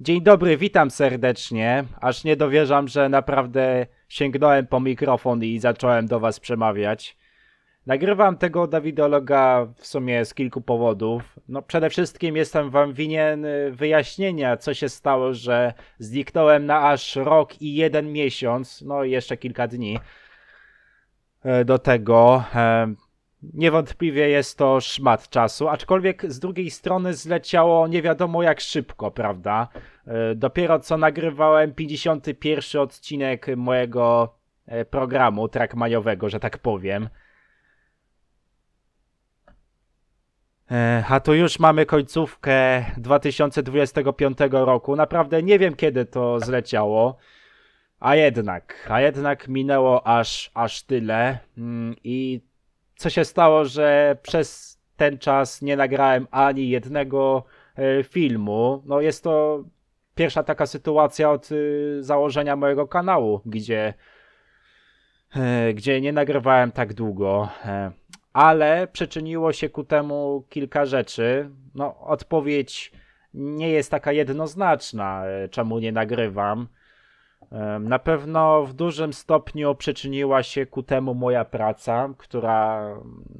Dzień dobry, witam serdecznie. Aż nie dowierzam, że naprawdę sięgnąłem po mikrofon i zacząłem do was przemawiać. Nagrywam tego Dawidologa w sumie z kilku powodów. No przede wszystkim jestem wam winien wyjaśnienia, co się stało, że zniknąłem na aż rok i jeden miesiąc, no i jeszcze kilka dni e, do tego. Niewątpliwie jest to szmat czasu, aczkolwiek z drugiej strony zleciało nie wiadomo jak szybko, prawda? E, Dopiero co nagrywałem 51 odcinek mojego e, programu trackmajowego, że tak powiem. E, A tu już mamy końcówkę 2025 roku. Naprawdę nie wiem kiedy to zleciało. A jednak, a jednak minęło aż, aż tyle. Mm, I co się stało, że przez ten czas nie nagrałem ani jednego e, filmu. No jest to pierwsza taka sytuacja od y, założenia mojego kanału, gdzie, e, gdzie nie nagrywałem tak długo. E, ale przyczyniło się ku temu kilka rzeczy. No, odpowiedź nie jest taka jednoznaczna, e, czemu nie nagrywam. Na pewno w dużym stopniu przyczyniła się ku temu moja praca, która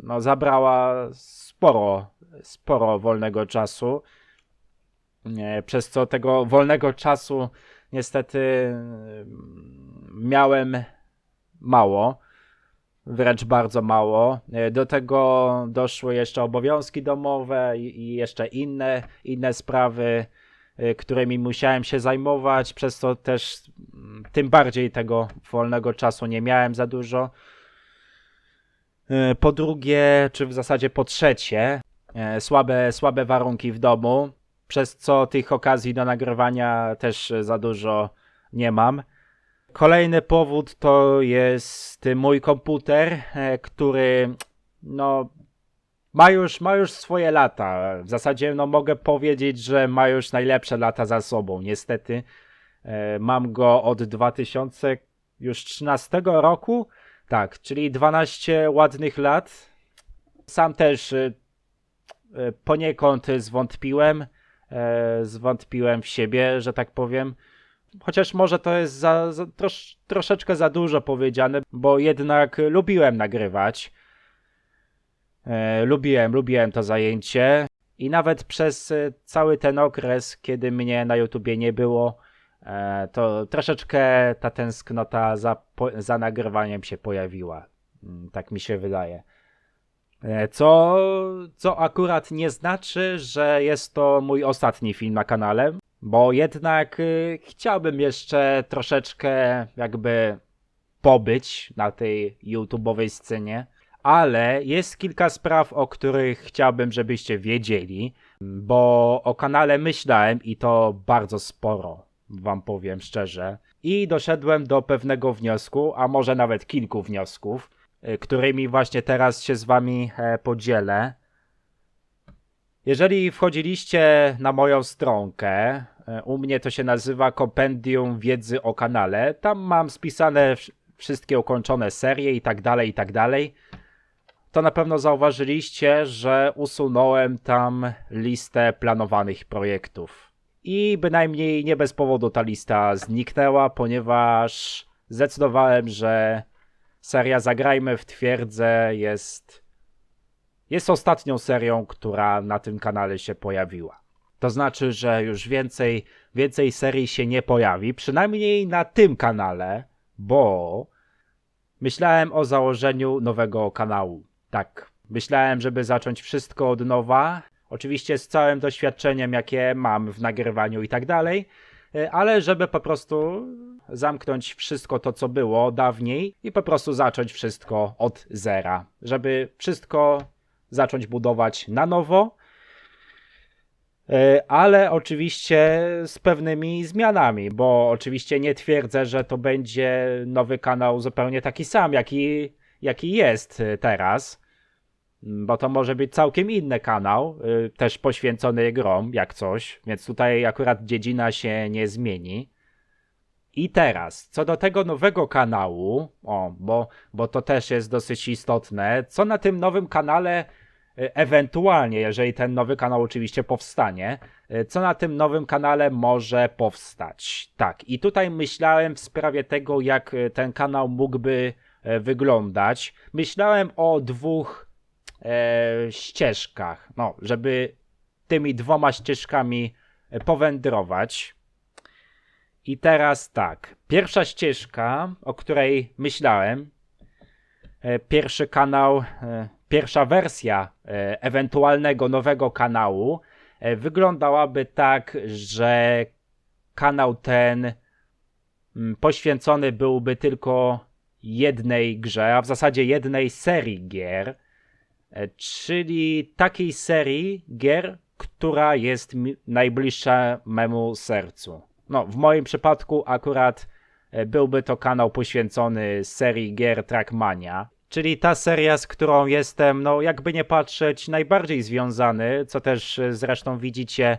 no, zabrała sporo, sporo wolnego czasu. Przez co tego wolnego czasu niestety em, miałem mało, wręcz bardzo mało. E, Do tego doszły jeszcze obowiązki domowe i jeszcze inne, inne sprawy którymi musiałem się zajmować, przez co też mm, tym bardziej tego wolnego czasu nie miałem za dużo. Y, Po drugie, czy w zasadzie po trzecie, e, słabe, słabe warunki w domu, przez co tych okazji do nagrywania też e, za dużo nie mam. Kolejny powód to jest mój komputer, e, który no ma już, ma już swoje lata. W zasadzie no, mogę powiedzieć, że ma już najlepsze lata za sobą. Niestety e, mam go od 2013 roku. Tak, czyli 12 ładnych lat. Sam też e, e, poniekąd zwątpiłem. E, zwątpiłem w siebie, że tak powiem. Chociaż może to jest za, za, trosz, troszeczkę za dużo powiedziane, bo jednak lubiłem nagrywać. E, lubiłem, lubiłem to zajęcie i nawet przez e, cały ten okres, kiedy mnie na YouTubie nie było, e, to troszeczkę ta tęsknota za, za nagrywaniem się pojawiła. Mm, Tak mi się wydaje. Co, co akurat nie znaczy, że jest to mój ostatni film na kanale, bo jednak y, chciałbym jeszcze troszeczkę jakby pobyć na tej YouTubeowej scenie ale jest kilka spraw, o których chciałbym, żebyście wiedzieli, bo o kanale myślałem i to bardzo sporo, wam powiem szczerze. I doszedłem do pewnego wniosku, a może nawet kilku wniosków, y, którymi właśnie teraz się z wami e, podzielę. Jeżeli wchodziliście na moją stronkę, e, u mnie to się nazywa Kompendium Wiedzy o kanale, tam mam spisane wsz- wszystkie ukończone serie i tak dalej, i tak dalej to na pewno zauważyliście, że usunąłem tam listę planowanych projektów. I bynajmniej nie bez powodu ta lista zniknęła, ponieważ zdecydowałem, że seria Zagrajmy w Twierdzę jest, jest ostatnią serią, która na tym kanale się pojawiła. To znaczy, że już więcej, więcej serii się nie pojawi, przynajmniej na tym kanale, bo myślałem o założeniu nowego kanału. Tak, myślałem, żeby zacząć wszystko od nowa. Oczywiście z całym doświadczeniem, jakie mam w nagrywaniu i tak dalej, e, ale żeby po prostu zamknąć wszystko to, co było dawniej i po prostu zacząć wszystko od zera. Żeby wszystko zacząć budować na nowo, E, ale oczywiście z pewnymi zmianami, bo oczywiście nie twierdzę, że to będzie nowy kanał zupełnie taki sam, jaki, jaki jest e, teraz, Mm, bo to może być całkiem inny kanał, y, też poświęcony grom, jak coś, więc tutaj akurat dziedzina się nie zmieni. I teraz, co do tego nowego kanału, o, bo, bo to też jest dosyć istotne, co na tym nowym kanale, y, ewentualnie, jeżeli ten nowy kanał oczywiście powstanie, co na tym nowym kanale może powstać. Tak, i tutaj myślałem w sprawie tego, jak ten kanał mógłby wyglądać. Myślałem o dwóch e, ścieżkach, no, żeby tymi dwoma ścieżkami e, powędrować. I teraz tak, pierwsza ścieżka, o której myślałem, e, pierwszy kanał, e, pierwsza wersja e, ewentualnego nowego kanału e, wyglądałaby tak, że kanał ten mm, poświęcony byłby tylko jednej grze, a w zasadzie jednej serii gier, e, czyli takiej serii gier, która jest najbliższa memu sercu. No, w moim przypadku akurat e, byłby to kanał poświęcony serii gier Trackmania, czyli ta seria, z którą jestem, no jakby nie patrzeć, najbardziej związany, co też e, zresztą widzicie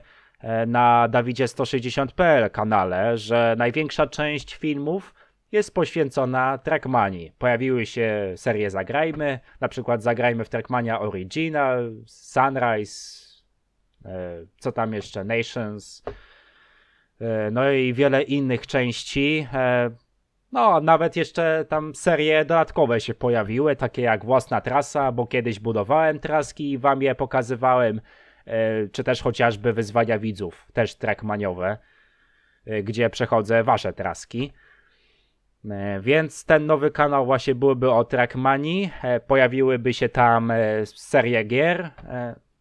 na Dawidzie160.pl kanale, że największa część filmów jest poświęcona Trackmanii. Pojawiły się serie Zagrajmy, na przykład Zagrajmy w Trackmania Original, Sunrise, e, co tam jeszcze, Nations, e, no i wiele innych części. e, No, nawet jeszcze tam serie dodatkowe się pojawiły, takie jak Własna Trasa, bo kiedyś budowałem traski i wam je pokazywałem, czy też chociażby Wyzwania Widzów, też trackmaniowe, gdzie przechodzę wasze traski. E, Więc ten nowy kanał właśnie byłby o Trackmanii. E, Pojawiłyby się tam e, serie gier,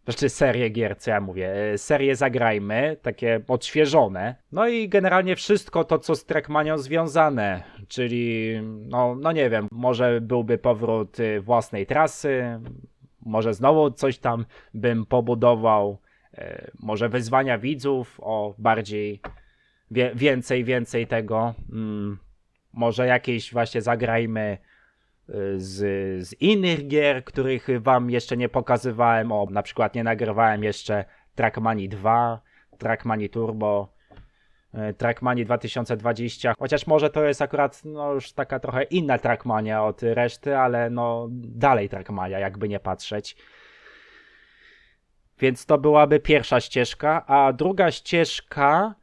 znaczy serie gier, co ja mówię, serie Zagrajmy, takie odświeżone. No i generalnie wszystko to, co z Trackmanią związane, czyli no, no nie wiem, może byłby powrót własnej trasy, może znowu coś tam bym pobudował, może wyzwania widzów o bardziej, wie, więcej, więcej tego. Mm może jakieś właśnie zagrajmy y, z, z innych gier, których wam jeszcze nie pokazywałem. O, na przykład nie nagrywałem jeszcze Trackmanii 2, Trackmanii Turbo, y, Trackmanii 2020. Chociaż może to jest akurat no, już taka trochę inna Trackmania od reszty, ale no dalej Trackmania, jakby nie patrzeć. Więc to byłaby pierwsza ścieżka, a druga ścieżka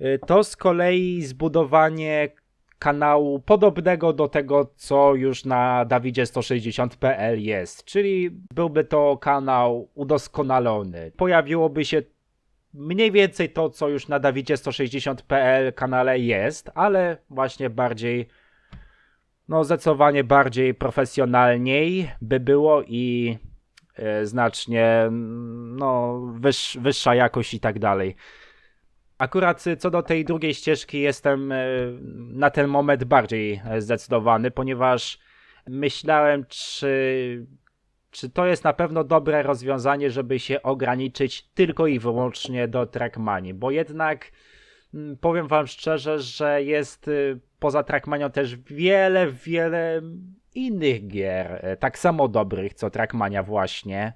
y, to z kolei zbudowanie kanału podobnego do tego, co już na Dawidzie160.pl jest, czyli byłby to kanał udoskonalony. Pojawiłoby się mniej więcej to, co już na Dawidzie160.pl kanale jest, ale właśnie bardziej, no zdecydowanie bardziej profesjonalniej by było i e, znacznie no, wyż, wyższa jakość i tak dalej. Akurat y, co do tej drugiej ścieżki jestem y, na ten moment bardziej e, zdecydowany, ponieważ myślałem, czy, czy to jest na pewno dobre rozwiązanie, żeby się ograniczyć tylko i wyłącznie do Trackmanii, bo jednak mm, powiem wam szczerze, że jest y, poza Trackmanią też wiele, wiele innych gier, tak samo dobrych co Trackmania właśnie.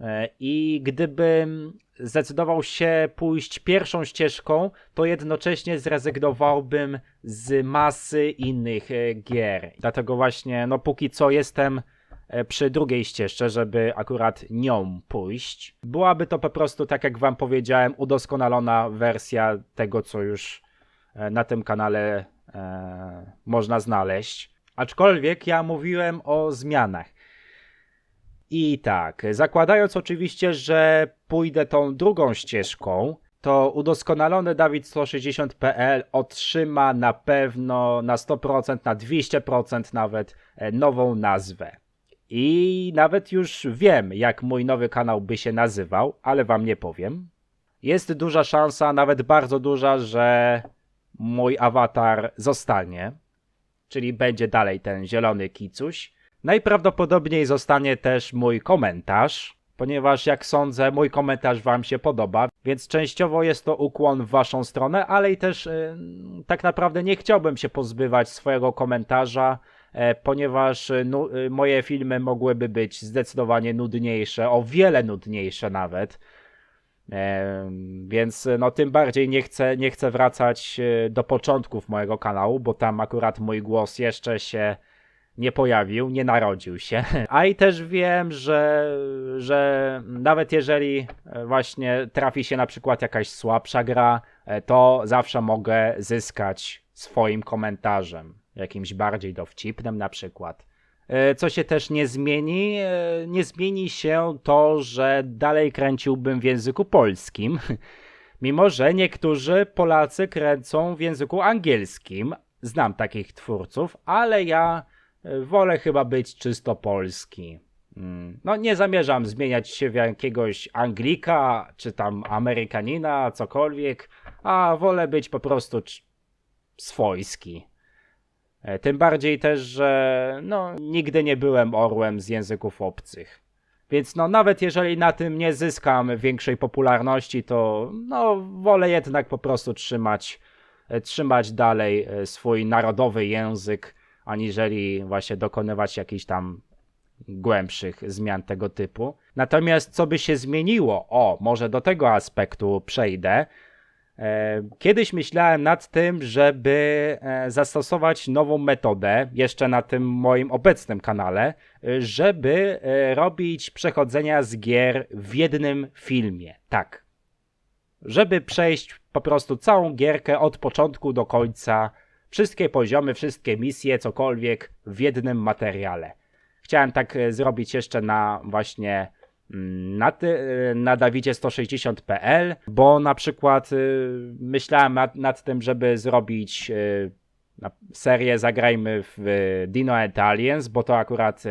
E, I gdybym zdecydował się pójść pierwszą ścieżką, to jednocześnie zrezygnowałbym z masy innych e, gier. Dlatego właśnie, no póki co jestem e, przy drugiej ścieżce, żeby akurat nią pójść. Byłaby to po prostu, tak jak wam powiedziałem, udoskonalona wersja tego, co już na tym kanale e, można znaleźć. Aczkolwiek ja mówiłem o zmianach. I tak, zakładając oczywiście, że pójdę tą drugą ścieżką, to udoskonalony Dawid160.pl otrzyma na pewno na 100%, na 200% nawet e, nową nazwę. I nawet już wiem, jak mój nowy kanał by się nazywał, ale wam nie powiem. Jest duża szansa, nawet bardzo duża, że mój awatar zostanie, czyli będzie dalej ten zielony kicuś. Najprawdopodobniej zostanie też mój komentarz, ponieważ jak sądzę, mój komentarz Wam się podoba, więc częściowo jest to ukłon w Waszą stronę, ale i też y, tak naprawdę nie chciałbym się pozbywać swojego komentarza, e, ponieważ y, y, moje filmy mogłyby być zdecydowanie nudniejsze, o wiele nudniejsze nawet. E, więc no tym bardziej nie chcę, nie chcę wracać do początków mojego kanału, bo tam akurat mój głos jeszcze się nie pojawił, nie narodził się. A i też wiem, że, że nawet jeżeli e, właśnie trafi się na przykład jakaś słabsza gra, e, to zawsze mogę zyskać swoim komentarzem, jakimś bardziej dowcipnym na przykład. E, Co się też nie zmieni, nie zmieni się to, że dalej kręciłbym w języku polskim, mimo że niektórzy Polacy kręcą w języku angielskim. Znam takich twórców, ale ja wolę chyba być czysto polski. Mm, No, nie zamierzam zmieniać się w jakiegoś Anglika, czy tam Amerykanina, cokolwiek, a wolę być po prostu swojski. E, Tym bardziej też, że no, nigdy nie byłem orłem z języków obcych. Więc no, nawet jeżeli na tym nie zyskam większej popularności, to no, wolę jednak po prostu trzymać, e, trzymać dalej e, swój narodowy język, aniżeli właśnie dokonywać jakichś tam głębszych zmian tego typu. Natomiast co by się zmieniło? O, może do tego aspektu przejdę. E, Kiedyś myślałem nad tym, żeby e, zastosować nową metodę, jeszcze na tym moim obecnym kanale, e, żeby robić przechodzenia z gier w jednym filmie. Tak. Żeby przejść po prostu całą gierkę od początku do końca, wszystkie poziomy, wszystkie misje, cokolwiek w jednym materiale. Chciałem tak e, zrobić jeszcze na właśnie mm, na, e, na Dawidzie 160.pl, bo na przykład y, myślałem nad, nad tym, żeby zrobić serię Zagrajmy w Dino and Aliens, bo to akurat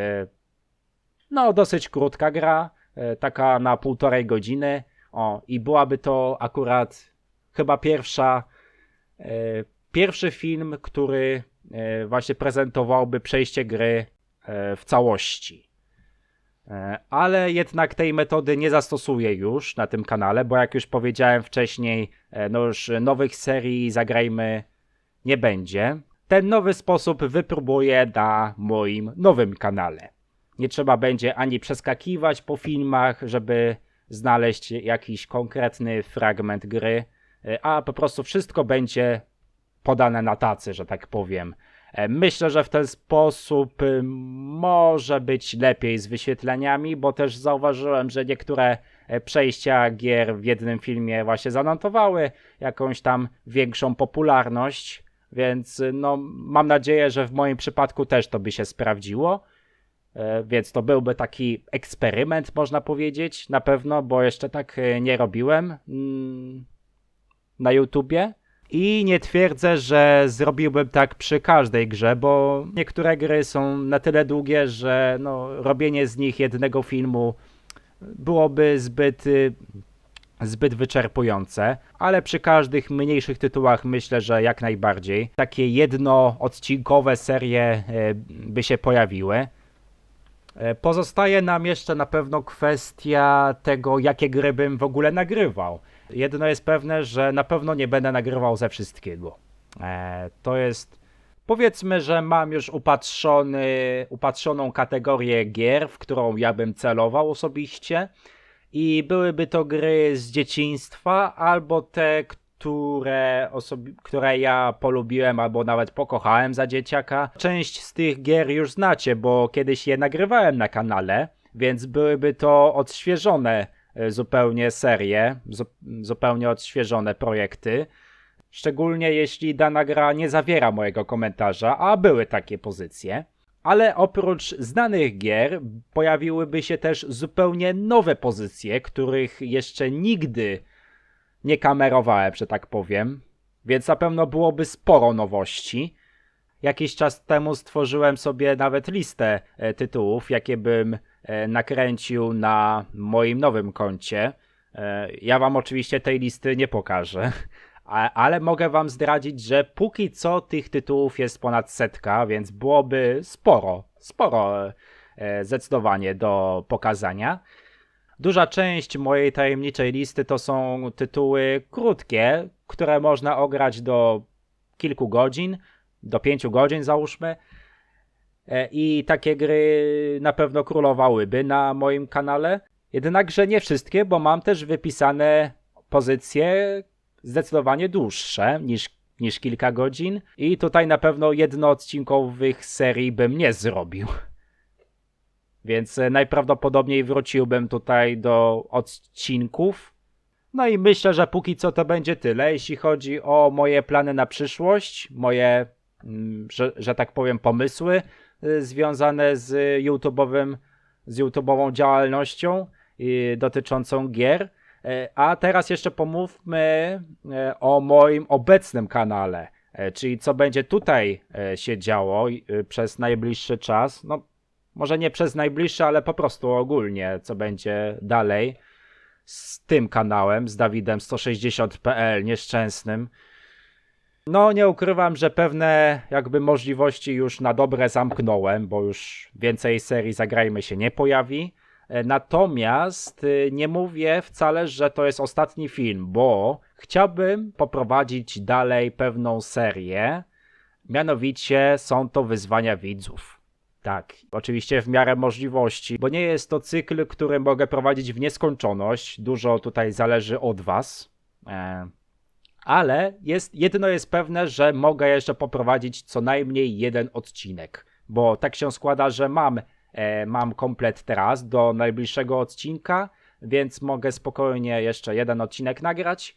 no dosyć krótka gra, taka na półtorej godziny. O, i byłaby to akurat chyba pierwsza pierwszy film, który y, właśnie prezentowałby przejście gry y, w całości. E, Ale jednak tej metody nie zastosuję już na tym kanale, bo jak już powiedziałem wcześniej, e, no już nowych serii zagrajmy nie będzie. Ten nowy sposób wypróbuję na moim nowym kanale. Nie trzeba będzie ani przeskakiwać po filmach, żeby znaleźć jakiś konkretny fragment gry, e, a po prostu wszystko będzie podane na tacy, że tak powiem. E, Myślę, że w ten sposób y, może być lepiej z wyświetleniami, bo też zauważyłem, że niektóre e, przejścia gier w jednym filmie właśnie zanotowały jakąś tam większą popularność, więc y, no, mam nadzieję, że w moim przypadku też to by się sprawdziło. E, Więc to byłby taki eksperyment, można powiedzieć, na pewno, bo jeszcze tak nie robiłem mm, na YouTubie. I nie twierdzę, że zrobiłbym tak przy każdej grze, bo niektóre gry są na tyle długie, że no, robienie z nich jednego filmu byłoby zbyt, y, zbyt wyczerpujące, ale przy każdych mniejszych tytułach myślę, że jak najbardziej. Takie jednoodcinkowe serie e, by się pojawiły. E, Pozostaje nam jeszcze na pewno kwestia tego, jakie gry bym w ogóle nagrywał. Jedno jest pewne, że na pewno nie będę nagrywał ze wszystkiego. E, to jest. Powiedzmy, że mam już upatrzony, upatrzoną kategorię gier, w którą ja bym celował osobiście. I byłyby to gry z dzieciństwa, albo te, które, osobi- które ja polubiłem, albo nawet pokochałem za dzieciaka. Część z tych gier już znacie, bo kiedyś je nagrywałem na kanale, więc byłyby to odświeżone zupełnie serie, zu- zupełnie odświeżone projekty. Szczególnie jeśli dana gra nie zawiera mojego komentarza, a były takie pozycje. Ale oprócz znanych gier pojawiłyby się też zupełnie nowe pozycje, których jeszcze nigdy nie kamerowałem, że tak powiem. Więc na pewno byłoby sporo nowości. Jakiś czas temu stworzyłem sobie nawet listę e, tytułów, jakie bym e, nakręcił na moim nowym koncie. E, Ja wam oczywiście tej listy nie pokażę, ale mogę wam zdradzić, że póki co tych tytułów jest ponad setka, więc byłoby sporo, sporo zdecydowanie do pokazania. Duża część mojej tajemniczej listy to są tytuły krótkie, które można ograć do kilku godzin, do pięciu godzin załóżmy. E, I takie gry na pewno królowałyby na moim kanale. Jednakże nie wszystkie, bo mam też wypisane pozycje zdecydowanie dłuższe niż niż kilka godzin. I tutaj na pewno jednoodcinkowych serii bym nie zrobił. Więc e, najprawdopodobniej wróciłbym tutaj do odcinków. No i myślę, że póki co to będzie tyle, jeśli chodzi o moje plany na przyszłość, moje, że, że tak powiem, pomysły y, związane z YouTube'owym, z YouTube'ową działalnością y, dotyczącą gier. E, A teraz jeszcze pomówmy e, o moim obecnym kanale, e, czyli co będzie tutaj się działo y, przez najbliższy czas. No, może nie przez najbliższy, ale po prostu ogólnie, co będzie dalej z tym kanałem, z Dawidem 160.pl nieszczęsnym. No, nie ukrywam, że pewne jakby możliwości już na dobre zamknąłem, bo już więcej serii Zagrajmy się nie pojawi. E, Natomiast y, nie mówię wcale, że to jest ostatni film, bo chciałbym poprowadzić dalej pewną serię. Mianowicie są to wyzwania widzów. Tak, oczywiście w miarę możliwości, bo nie jest to cykl, który mogę prowadzić w nieskończoność. Dużo tutaj zależy od Was. E, ale jest, jedno jest pewne, że mogę jeszcze poprowadzić co najmniej jeden odcinek, bo tak się składa, że mam, e, mam komplet teraz do najbliższego odcinka, więc mogę spokojnie jeszcze jeden odcinek nagrać.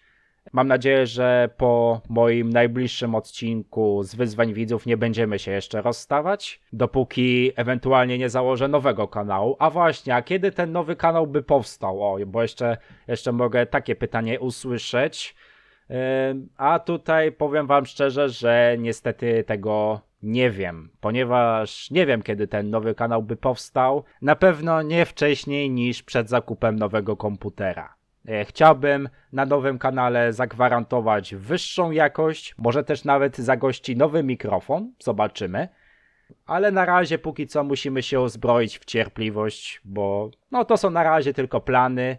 Mam nadzieję, że po moim najbliższym odcinku z wyzwań widzów nie będziemy się jeszcze rozstawać, dopóki ewentualnie nie założę nowego kanału. A właśnie, a kiedy ten nowy kanał by powstał? O, bo jeszcze, jeszcze mogę takie pytanie usłyszeć. A tutaj powiem Wam szczerze, że niestety tego nie wiem, ponieważ nie wiem, kiedy ten nowy kanał by powstał. Na pewno nie wcześniej niż przed zakupem nowego komputera. E, Chciałbym na nowym kanale zagwarantować wyższą jakość, może też nawet zagości nowy mikrofon, zobaczymy. Ale na razie póki co musimy się uzbroić w cierpliwość, bo no to są na razie tylko plany,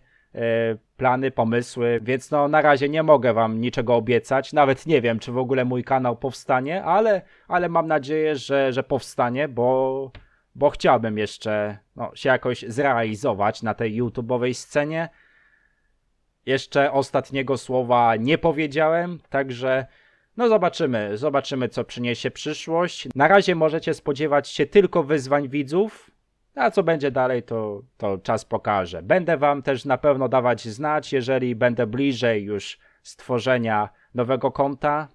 plany, pomysły, więc no na razie nie mogę wam niczego obiecać, nawet nie wiem czy w ogóle mój kanał powstanie, ale, ale mam nadzieję, że, że powstanie, bo, bo chciałbym jeszcze no, się jakoś zrealizować na tej YouTube'owej scenie. Jeszcze ostatniego słowa nie powiedziałem, także no zobaczymy, zobaczymy co przyniesie przyszłość. Na razie możecie spodziewać się tylko wyzwań widzów, a co będzie dalej to, to czas pokaże. Będę wam też na pewno dawać znać, jeżeli będę bliżej już stworzenia nowego konta.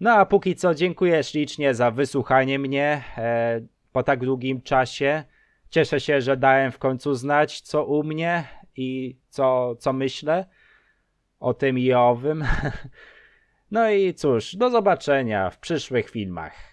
No a póki co dziękuję ślicznie za wysłuchanie mnie e, po tak długim czasie. Cieszę się, że dałem w końcu znać co u mnie i co, co myślę o tym i owym. No i cóż, do zobaczenia w przyszłych filmach.